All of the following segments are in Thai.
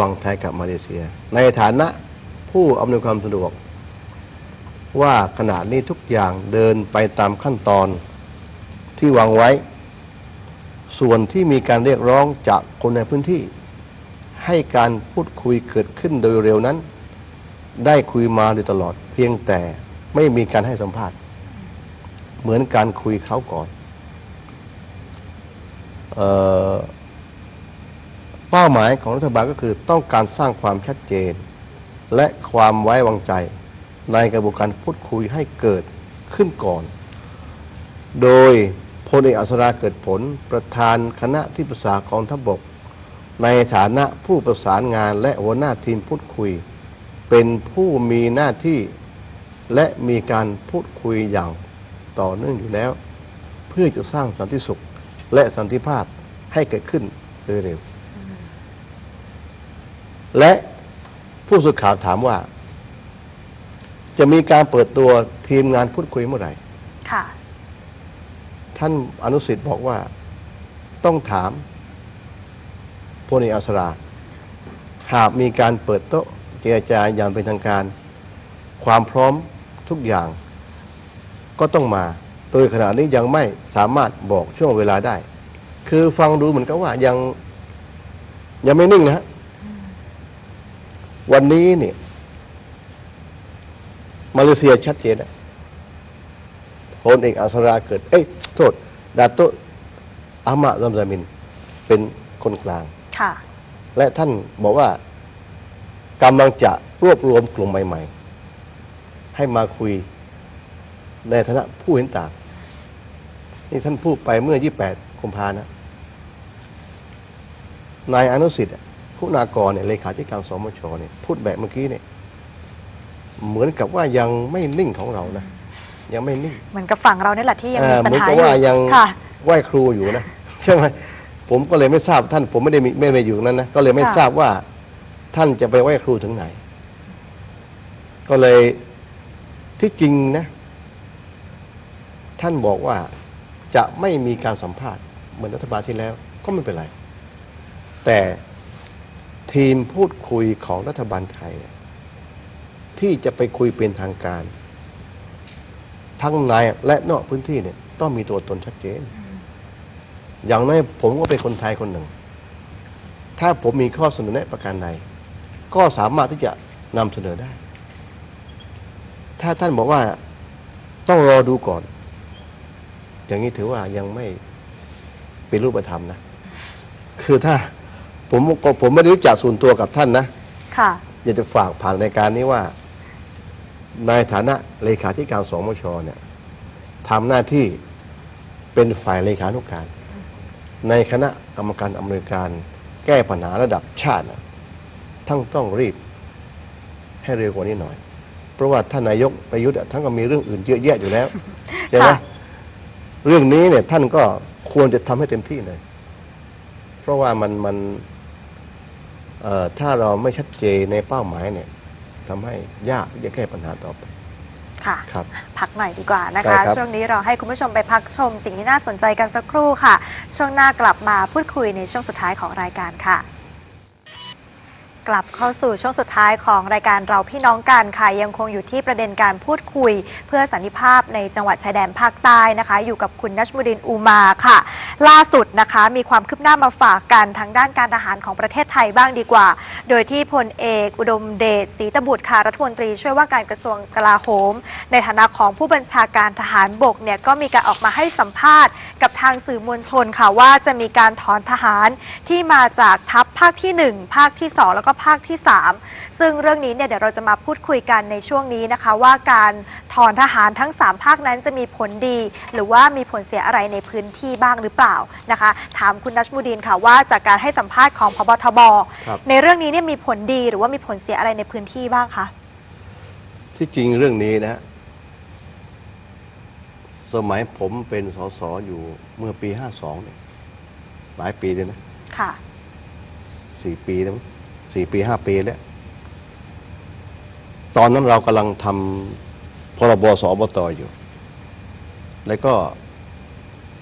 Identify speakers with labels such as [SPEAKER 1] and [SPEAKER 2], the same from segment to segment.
[SPEAKER 1] วังไทยกับมาเลเซีย ในฐานะผู้อำนวยความสะดวก ว่าขณะนี้ทุกอย่างเดินไปตามขั้นตอนที่วางไว้ ส่วนที่มีการเรียกร้องจากคนในพื้นที่ ให้การพูดคุยเกิดขึ้นโดยเร็วนั้น ได้คุยมาโดยตลอด เพียงแต่ไม่มีการให้สัมภาษณ์ เหมือนการคุยเขาก่อน เออ เป้าหมายของรัฐบาลก็คือต้องการสร้างความชัดเจน และความไว้วางใจ ในกระบวนการพูดคุยให้เกิดขึ้นก่อน โดยพลเอกอัศราเกิดผลประธานคณะที่ปรึกษากองทัพบก ในฐานะผู้ประสานงานและหัวหน้าทีมพูดคุย เป็นผู้มีหน้าที่ และมีการพูดคุยอย่างต่อเนื่องอยู่แล้ว เพื่อจะสร้างสันติสุขและสันติภาพให้เกิดขึ้นโดยเร็ว และผู้สื่อข่าวถามว่า จะมีการเปิดตัวทีมงานพูดคุยเมื่อไหร่
[SPEAKER 2] ค่ะ
[SPEAKER 1] ท่านอนุสิทธิ์บอกว่าต้องถามพลเอกอัศราหากมีการเปิดโต๊ะเจรจาอย่างเป็นทางการ ความพร้อมทุกอย่าง ก็ต้องมา โดยขณะนี้ยังไม่สามารถบอกช่วงเวลาได้ คือฟังดูเหมือนกับว่ายังยังไม่นิ่งนะฮะ วันนี้เนี่ยมาเลเซียชัดเจนแล้วพลเอกอัศราเกิด เอ้ยโทษ ดาโตะอามาซัมซามิน เป็นคนกลาง
[SPEAKER 2] ค่ะ
[SPEAKER 1] และท่านบอกว่ากำลังจะรวบรวมกลุ่มใหม่ ๆ ให้มาคุยในฐานะผู้เห็นต่าง นี่ท่านพูดไปเมื่อ 28กุมภานะ นายอนุสิทธิ์อะ คุณากรเนี่ยเลขาธิการสมชเนี่ยพูดแบบเมื่อกี้เนี่ยเหมือนกับว่ายังไม่นิ่งของเรานะยังไม่นิ่ง
[SPEAKER 2] เหมือนกับฝั่งเราเนี่ยแหละที่ยังมี
[SPEAKER 1] อ่า
[SPEAKER 2] ปัญ
[SPEAKER 1] เหมือน
[SPEAKER 2] หา
[SPEAKER 1] กับ
[SPEAKER 2] อยู่
[SPEAKER 1] ว่ายัง
[SPEAKER 2] ค่ะ
[SPEAKER 1] ไหว้ครูอยู่นะใช่ไหมผมก็เลยไม่ทราบท่านผมไม่ได้มีไม่ได้อยู่นั้นนะก็เลยไม่
[SPEAKER 2] ค่ะ
[SPEAKER 1] ทราบว่าท่านจะไปไหว้ครูถึงไหน ก็เลยที่จริงนะ ท่านบอกว่าจะไม่มีการสัมภาษณ์เหมือนรัฐบาลที่แล้ว ก็ไม่เป็นไร แต่ ทีมพูดคุยของรัฐบาลไทย ที่จะไปคุยเป็นทางการ ทั้งในและนอกพื้นที่เนี่ยต้องมีตัวตนชัดเจน อย่างน้อยผมก็เป็นคนไทยคนหนึ่ง ถ้าผมมีข้อเสนอแนะประการใด ก็สามารถที่จะนำเสนอได้ ถ้าท่านบอกว่าต้องรอดูก่อน อย่างนี้ถือว่ายังไม่เป็นรูปธรรมนะ คือถ้า ผมก็ผมไม่ได้รู้จักส่วนตัวกับท่านนะ
[SPEAKER 2] ค่ะ
[SPEAKER 1] อยากจะฝากผ่านรายการนี้ว่า ในฐานะเลขาธิการสมชเนี่ยทำหน้าที่เป็นฝ่ายเลขานุการ ในคณะกรรมการอำนวยการแก้ปัญหาระดับชาติน่ะทั้งต้องรีบให้เร็วกว่านี้หน่อย เพราะว่าท่านนายกประยุทธ์อะท่านก็มีเรื่องอื่นเยอะแยะอยู่แล้วใช่ไหม
[SPEAKER 2] ค่ะ
[SPEAKER 1] เรื่องนี้เนี่ยท่านก็ควรจะทำให้เต็มที่เลย เพราะว่ามันมันเอ่อ ถ้าเราไม่ชัดเจนในเป้าหมายเนี่ยทำให้ยากที่จะแก้ปัญหาต่อไป
[SPEAKER 2] ค่ะ
[SPEAKER 1] ครับ
[SPEAKER 2] พักหน่อยดีกว่านะ
[SPEAKER 1] ได้
[SPEAKER 2] คะ
[SPEAKER 1] ครับ
[SPEAKER 2] ช่วงนี้เราให้คุณผู้ชมไปพักชม สิ่งที่น่าสนใจกันสักครู่ค่ะ ช่วงหน้ากลับมาพูดคุยในช่วงสุดท้ายของรายการค่ะ กลับเข้าสู่ช่วงสุดท้ายของรายการเราพี่น้องกันค่ะยังคงอยู่ที่ประเด็นการพูดคุย เพื่อสันติภาพในจังหวัดชายแดนภาคใต้นะคะ อยู่กับคุณนัชมุดินอูมาค่ะ ล่าสุดนะคะมีความคืบหน้ามาฝากกันทางด้านการทหารของประเทศไทยบ้างดีกว่า โดยที่พลเอกอุดมเดชศรีตบุตรค่ะรัฐมนตรีช่วยว่าการกระทรวงกลาโหม ในฐานะของผู้บัญชาการทหารบกเนี่ยก็มีการออกมาให้สัมภาษณ์ กับทางสื่อมวลชนค่ะว่าจะมีการถอนทหารที่มาจากทัพภาคที่ 1 ภาคที่ 2 แล้วก็ภาคที่ 3 ซึ่งเรื่องนี้เนี่ยเดี๋ยวเราจะมาพูดคุยกันในช่วงนี้นะคะ ว่าการถอนทหารทั้ง 3 ภาคนั้นจะมีผลดี หรือว่ามีผลเสียอะไรในพื้นที่บ้างหรือเปล่านะคะ ถามคุณนัชมุดินค่ะว่าจากการให้สัมภาษณ์ของพบทบ
[SPEAKER 1] ครับ
[SPEAKER 2] ในเรื่องนี้เนี่ยมีผลดีหรือว่ามีผลเสียอะไรในพื้นที่บ้างคะ
[SPEAKER 1] ที่จริงเรื่องนี้นะฮะสมัยผมเป็นสสอยู่เมื่อปี 52เนี่ยหลายปีเลยนะ
[SPEAKER 2] ค่ะ
[SPEAKER 1] สี่ปีแล้วมั้ง สี่ปีห้าปีแล้ว ตอนนั้นเรากำลังทำพรบสอบตอยู่ แล้วก็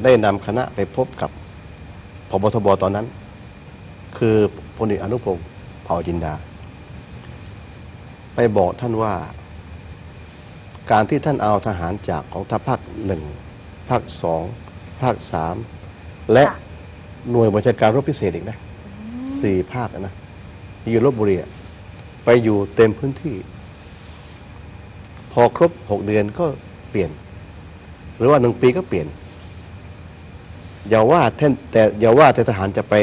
[SPEAKER 1] ได้นำคณะไปพบกับพบทบตอนนั้น คือพลเอกอนุพงศ์เผเผ่าจินดา ไปบอกท่านว่า การที่ท่านเอาทหารจากของทัพภาคหนึ่งภาคสองภาคสามและ
[SPEAKER 2] ค่ะ
[SPEAKER 1] หน่วยบัญชาการรบพิเศษอีกนะสี่ภาคอะนะ ที่อยู่ลบบุรีอะไปอยู่เต็มพื้นที่ พอครบหกเดือนก็เปลี่ยน หรือว่าหนึ่งปีก็เปลี่ยน อย่าว่าแท่นแต่อย่าว่าแต่ทหารจะไป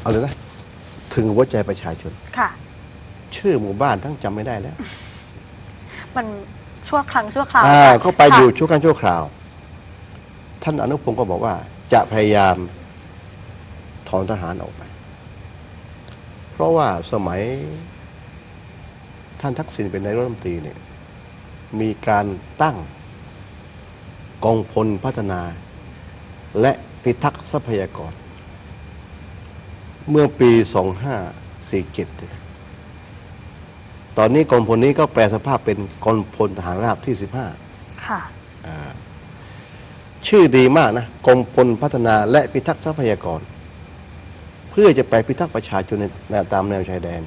[SPEAKER 1] เอาเลยนะถึงหัวใจประชาชน
[SPEAKER 2] ค่ะ
[SPEAKER 1] ชื่อหมู่บ้านทั้งจำไม่ได้แล้ว
[SPEAKER 2] มันชั่วครั้งชั่วคราว
[SPEAKER 1] อ่า
[SPEAKER 2] ค่ะ
[SPEAKER 1] ก็ไปอยู่
[SPEAKER 2] ค่ะ
[SPEAKER 1] ชั่วครั้งชั่วคราว ท่านอนุพงศ์ก็บอกว่า จะพยายามถอนทหารออกไป เพราะว่าสมัยท่านทักษิณเป็นนายกรัฐมนตรีเนี่ยมีการตั้งกองพลพัฒนา และพิทักษ์ทรัพยากร เมื่อปี 2547เนี่ยตอนนี้กองพลนี้ก็แปลสภาพเป็นกองพลทหารราบที่ 15
[SPEAKER 2] ค่ะ
[SPEAKER 1] ชื่อดีมากนะกองพลพัฒนาและพิทักษ์ทรัพยากร เพื่อจะไปพิทักษ์ประชาชนในในตามแนวชายแดน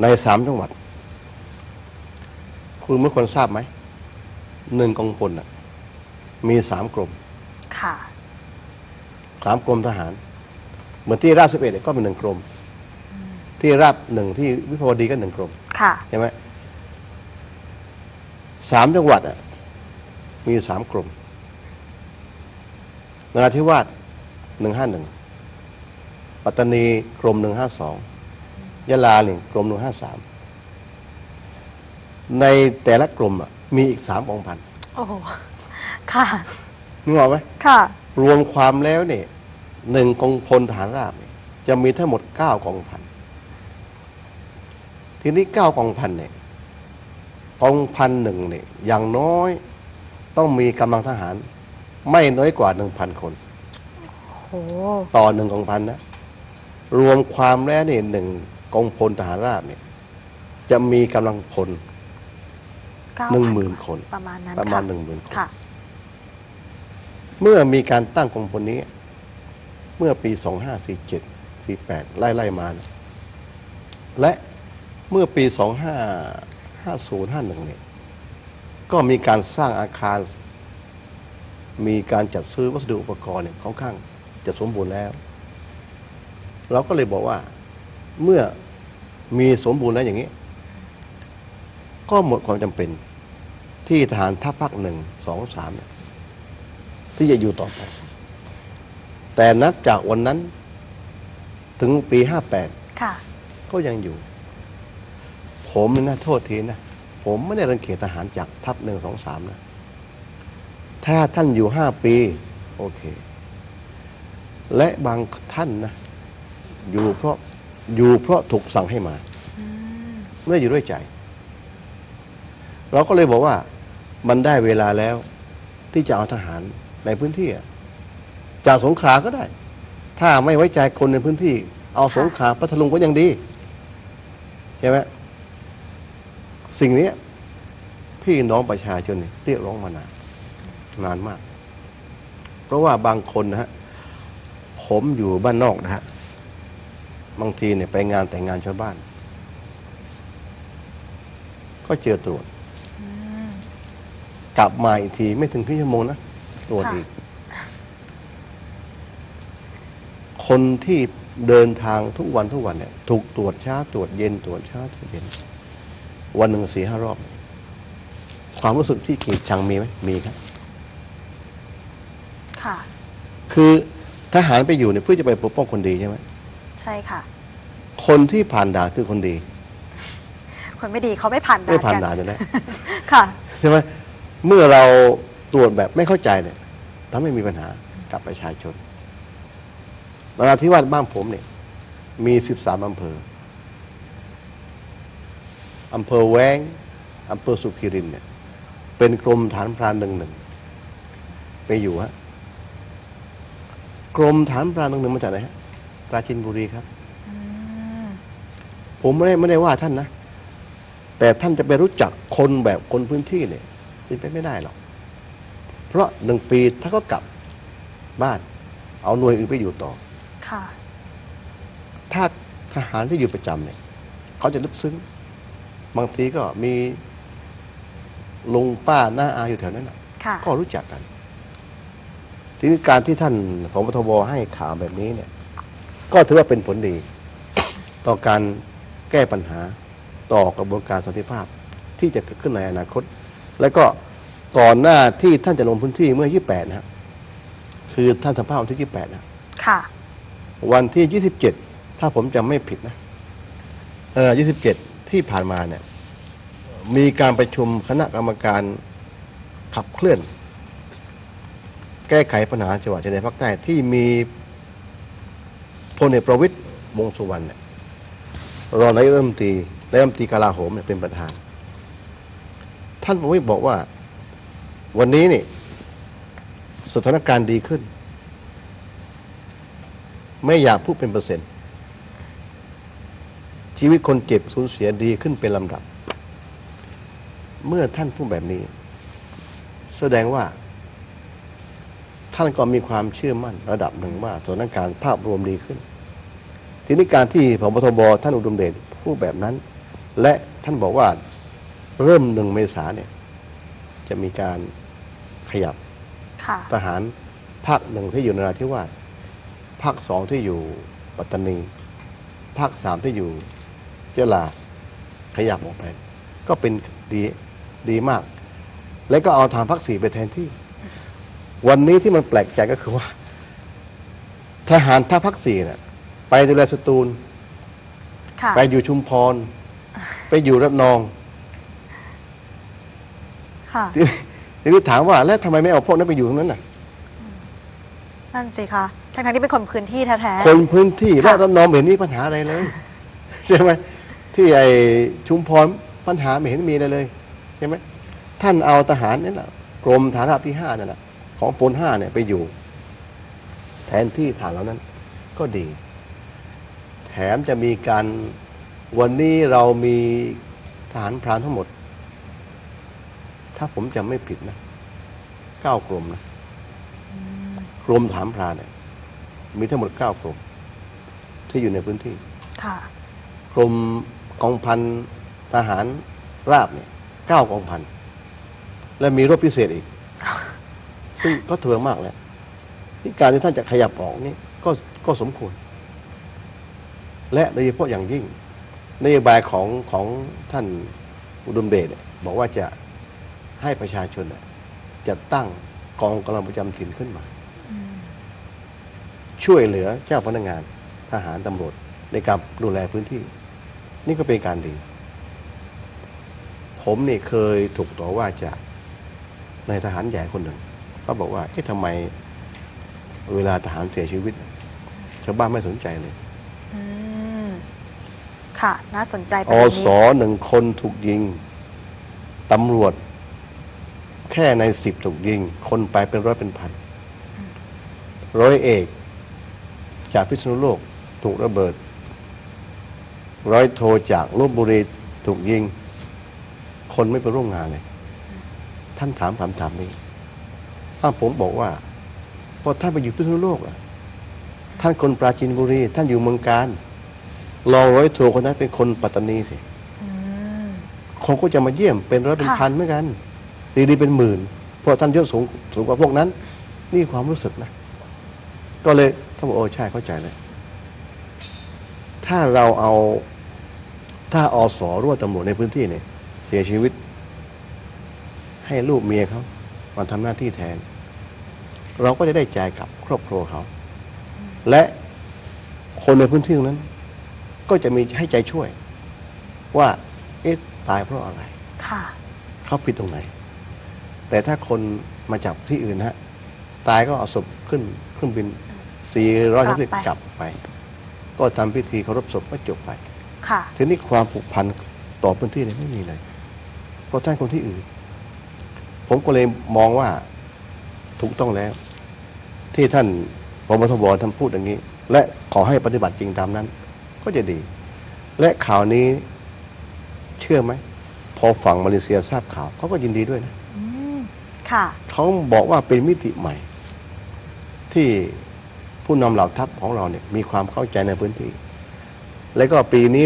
[SPEAKER 1] ในสามจังหวัด คุณเมื่อคนทราบไหมหนึ่งกองพลน่ะ มีสามกรม
[SPEAKER 2] ค่ะ
[SPEAKER 1] สามกรมทหาร เหมือนที่ราบสิบเอ็ดก็เป็นหนึ่งกรม ที่ราบหนึ่งที่วิภาวดีก็หนึ่งกรม
[SPEAKER 2] ค่ะ
[SPEAKER 1] ใช่ไหมสามจังหวัดอะมีอยู่สามกรมนราธิวาสหนึ่งห้าหนึ่ง ปัตตานีกรมหนึ่งห้าสองยะลาเนี่ยกรมหนึ่งห้าสามในแต่ละกรมอะมีอีกสามกองพัน
[SPEAKER 2] โอ้โห ค่ะ
[SPEAKER 1] นึกออกไหม
[SPEAKER 2] ค่ะ
[SPEAKER 1] รวมความแล้วเนี่ยหนึ่งกองพลทหารราบเนี่ยจะมีทั้งหมดเก้ากองพัน ทีนี้เก้ากองพันเนี่ยกองพันหนึ่งเนี่ยอย่างน้อยต้องมีกำลังทหาร ไม่น้อยกว่าหนึ่งพันคน
[SPEAKER 2] โอ้
[SPEAKER 1] ต่อหนึ่งกองพันนะ รวมความแล้วเนี่ยหนึ่งกองพลทหารราบเนี่ยจะมีกำลังพล
[SPEAKER 2] เก้า
[SPEAKER 1] หนึ่ง
[SPEAKER 2] พั
[SPEAKER 1] หมื่นคน
[SPEAKER 2] ประมาณนั้น
[SPEAKER 1] ประมาณ
[SPEAKER 2] ค่
[SPEAKER 1] หนึ่งหมื่นคน
[SPEAKER 2] ค่ะ
[SPEAKER 1] เมื่อมีการตั้งกองพลนี้ เมื่อปี 2547 48 ไล่ไล่มานะและเมื่อปี 2550 51 เนี่ย ก็มีการสร้างอาคาร มีการจัดซื้อวัสดุอุปกรณ์เนี่ยค่อนข้างจะสมบูรณ์แล้ว เราก็เลยบอกว่าเมื่อมีสมบูรณ์แล้วอย่างนี้ ก็หมดความจำเป็นที่ทหารทัพภาคหนึ่งสองสามเนี่ยที่จะอยู่ต่อไป แต่นับจากวันนั้นถึงปี58
[SPEAKER 2] ค่ะ
[SPEAKER 1] ก็ยังอยู่ ผมนี่นะโทษทีนะผมไม่ได้รังเกียจทหารจากทัพหนึ่งสองสามนะ ถ้าท่านอยู่ห้าปี โอเค และบางท่านนะ อยู่เพราะอยู่เพราะถูกสั่งให้มาไม่ได้อยู่ด้วยใจ เราก็เลยบอกว่ามันได้เวลาแล้วที่จะเอาทหารในพื้นที่อะจากสงขลาก็ได้ ถ้าไม่ไว้ใจคนในพื้นที่ เอาสงขลาพัทลุงก็ยังดี ใช่ไหมสิ่งเนี้ยพี่น้องประชาชนเนี่ยเรียกร้องมานานนานมาก เพราะว่าบางคนนะฮะผมอยู่บ้านนอกนะฮะ บางทีเนี่ยไปงานแต่งงานชาวบ้าน ก็เจอตรวจ กลับมาอีกทีไม่ถึงครึ่งชั่วโมงนะตรวจ
[SPEAKER 2] ค่ะ
[SPEAKER 1] อีก คนที่เดินทางทุกวันทุกวันเนี่ยถูกตรวจเช้าตรวจเย็นตรวจเช้าตรวจเย็น วันหนึ่งสี่ห้ารอบ ความรู้สึกที่เกลียดชังมีไหมมีครับ
[SPEAKER 2] ค่ะ
[SPEAKER 1] คือทหารไปอยู่เนี่ยเพื่อจะไปปกป้องคนดีใช่ไหม
[SPEAKER 2] ใช่ค่ะ
[SPEAKER 1] คนที่ผ่านด่านคือคนดี
[SPEAKER 2] คนไม่ดีเขาไม่ผ่านด่าน
[SPEAKER 1] ไม่ผ่าน
[SPEAKER 2] กั
[SPEAKER 1] ด่านอยู่แล้ว
[SPEAKER 2] ค่ะ
[SPEAKER 1] ใช่ไหมเมื่อเราตรวจแบบไม่เข้าใจเนี่ยทำให้มีปัญหากับประชาชนนราธิวาสบ้านผมเนี่ย มี13อำเภออำเภอแว้งอำเภอสุขิรินเนี่ยเป็นกรมฐานพรานหนึ่งหนึ่งไปอยู่ฮะกรมฐานพรานหนึ่งหนึ่งมาจากไหนฮะป ราจินบุรีครับ ผมไม่ได้ไม่ได้ว่าท่านนะ แต่ท่านจะไปรู้จักคนแบบคนพื้นที่เนี่ยเป็นไปไม่ได้หรอก เพราะหนึ่งปีถ้าก็กลับบ้าน เอาหน่วยอื่นไปอยู่ต่อ
[SPEAKER 2] ค่ะ
[SPEAKER 1] ถ้าทหารที่อยู่ประจำเนี่ยเขาจะลึกซึ้ง บางทีก็มีลุงป้าน้าอาอยู่แถวนั้นนะ
[SPEAKER 2] ค่ะ
[SPEAKER 1] ก็รู้จักกัน ทีนี้การที่ท่านพบทบให้ข่าวแบบนี้เนี่ย ก็ถือว่าเป็นผลดี ต่อการแก้ปัญหาต่อกระบวนการสันติภาพที่จะเกิดขึ้นในอนาคต และก็ก่อนหน้าที่ท่านจะลงพื้นที่เมื่อ 28 นะครับคือท่านสัมภาษณ์วันที่ 28 นะ
[SPEAKER 2] ค่ะ
[SPEAKER 1] วันที่ 27 ถ้าผมจำไม่ผิดนะ เออ27 ที่ผ่านมาเนี่ย มีการประชุมคณะกรรมการขับเคลื่อน แก้ไขปัญหาจังหวัดชายแดนภาคใต้ที่มี พลเอกประวิตยวงสุวรรณเนี่ยรองนายกรัฐมนตรีและรัฐมนตรีกลาโหมเนี่ยเป็นประธาน ท่านประวิตรบอกว่าวันนี้นี่สถานการณ์ดีขึ้น ไม่อยากพูดเป็นเปอร์เซ็นต์ชีวิตคนเจ็บสูญเสียดีขึ้นเป็นลำดับ เมื่อท่านพูดแบบนี้ แสดงว่า ท่านก็มีความเชื่อมั่นระดับหนึ่งว่าสถานการณ์ภาพรวมดีขึ้น ทีนี้การที่พบทบท่านอุดมเดชพูดแบบนั้น และท่านบอกว่าเริ่มหนึ่งเมษาเนี่ยจะมีการขยับ
[SPEAKER 2] ค่ะ
[SPEAKER 1] ทหารภาคหนึ่งที่อยู่นราธิวาสภาคสองที่อยู่ปัตตานี ภาคสามที่อยู่ยะลาขยับออกไป ก็เป็นดีดีมาก แล้วก็เอาทางภาคสี่ไปแทนที่ วันนี้ที่มันแปลกใจก็คือว่า ทหารท่าภาคสี่เนี่ยไปดูแลสตูล
[SPEAKER 2] ค่ะ
[SPEAKER 1] ไปอยู่ชุมพร ไปอยู่ระนอง
[SPEAKER 2] ค่ะ
[SPEAKER 1] ทีนี้ทีนี้ถามว่า แล้วทำไมไม่เอาพวกนั้นไปอยู่ตรงนั้นน่ะ
[SPEAKER 2] นั่นสิคะ ทั้งๆที่เป็นคนพื้นที่แท้
[SPEAKER 1] คนพื้นที่
[SPEAKER 2] ค่ะ
[SPEAKER 1] และระนองไม่เห็นมีปัญหาอะไรเลย ใช่ไหมที่ไอชุมพรปัญหาไม่เห็นมีอะไรเลย ใช่ไหมท่านเอาทหารนี่แหละกรมฐานราบที่ห้านั่นแหละ ของปนห้าเนี่ยไปอยู่ แทนที่ฐานเหล่านั้นก็ดี แถมจะมีการวันนี้เรามีทหารพรานทั้งหมด ถ้าผมจำไม่ผิดนะเก้ากรมนะกรมฐานพรานเนี่ยมีทั้งหมดเก้ากรมที่อยู่ในพื้นที่
[SPEAKER 2] ๆค่ะ
[SPEAKER 1] กรมกองพันทหารราบเนี่ยเก้ากองพัน และมีรบพิเศษอีก ซึ่งก็ถือว่ามากแล้วที่การที่ท่านจะขยับออกนี่ก็ก็สมควร และโดยเฉพาะอย่างยิ่งนโยบายของของท่านอุดมเดชบอกว่าจะให้ประชาชนจะตั้งกองกำลังประจำถิ่นขึ้นมา ช่วยเหลือเจ้าพนักงานทหารตำรวจในการดูแลพื้นที่ นี่ก็เป็นการดี ผมนี่เคยถูกต่อว่าจากนายทหารใหญ่คนหนึ่ง เขาบอกว่าเอ๊ะทำไมเวลาทหารเสียชีวิต ชาวบ้านไม่สนใจเลย
[SPEAKER 2] อืมค่ะ น่าสนใจประ
[SPEAKER 1] อ
[SPEAKER 2] เด็น
[SPEAKER 1] ส
[SPEAKER 2] นี้
[SPEAKER 1] หนึ่งคนถูกยิงตำรวจ แค่ในสิบถูกยิง คนไปเป็นร้อยเป็นพัน ร้อยเอก จากพิษณุโลกถูกระเบิด ร้อยโทจากลบบุรีถูกยิง คนไม่ไปร่วมงานเลย ท่านถามคำถามนี้ ถ้าผมบอกว่า พอท่านไปอยู่พิษณุโลกอะท่านคนปราจีนบุรี ท่านอยู่เมืองการรองร้อยโทคนนั้นเป็นคนปัตตานีสิคนก็จะมาเยี่ยมเป็นร้อยเป็นพันเหมือนกันดีๆเป็นหมื่น เพราะท่านยศสูงสูงกว่าพวกนั้น นี่ความรู้สึกนะ ก็เลยท่านบอกโอ้ใช่เข้าใจเลย ถ้าเราเอาถ้าอสอรั่วตำรวจในพื้นที่เนี่ย เสียชีวิต ให้ลูกเมียเขามาทำหน้าที่แทน เราก็จะได้ใจกับครอบครัวเขา และคนในพื้นที่ตรงนั้น ก็จะมีให้ใจช่วย ว่าเอ๊ะตายเพราะอะไร
[SPEAKER 2] ค่ะ
[SPEAKER 1] เขาผิดตรงไหน แต่ถ้าคนมาจับที่อื่นฮะตายก็เอาศพขึ้นเครื่องบินสี่ร้อย
[SPEAKER 2] กลับ
[SPEAKER 1] ที่
[SPEAKER 2] ไป
[SPEAKER 1] กลับไป ก็ทำพิธีเคารพศพก็จบไป
[SPEAKER 2] ค่ะ
[SPEAKER 1] ทีนี้ความผูกพันต่อพื้นที่เนี่ยไม่มีเลยเพราะท่านคนที่อื่น ผมก็เลยมองว่า ถูกต้องแล้ว ที่ท่านพบทบท่านพูดอย่างนี้ และขอให้ปฏิบัติจริงตามนั้น ก็จะดี และข่าวนี้เชื่อไหม พอฝั่งมาเลเซียทราบข่าวเขาก็ยินดีด้วยนะ
[SPEAKER 2] อืมค่ะ
[SPEAKER 1] เขาบอกว่าเป็นมิติใหม่ ที่ผู้นำเหล่าทัพของเราเนี่ยมีความเข้าใจในพื้นที่ แล้วก็ปีนี้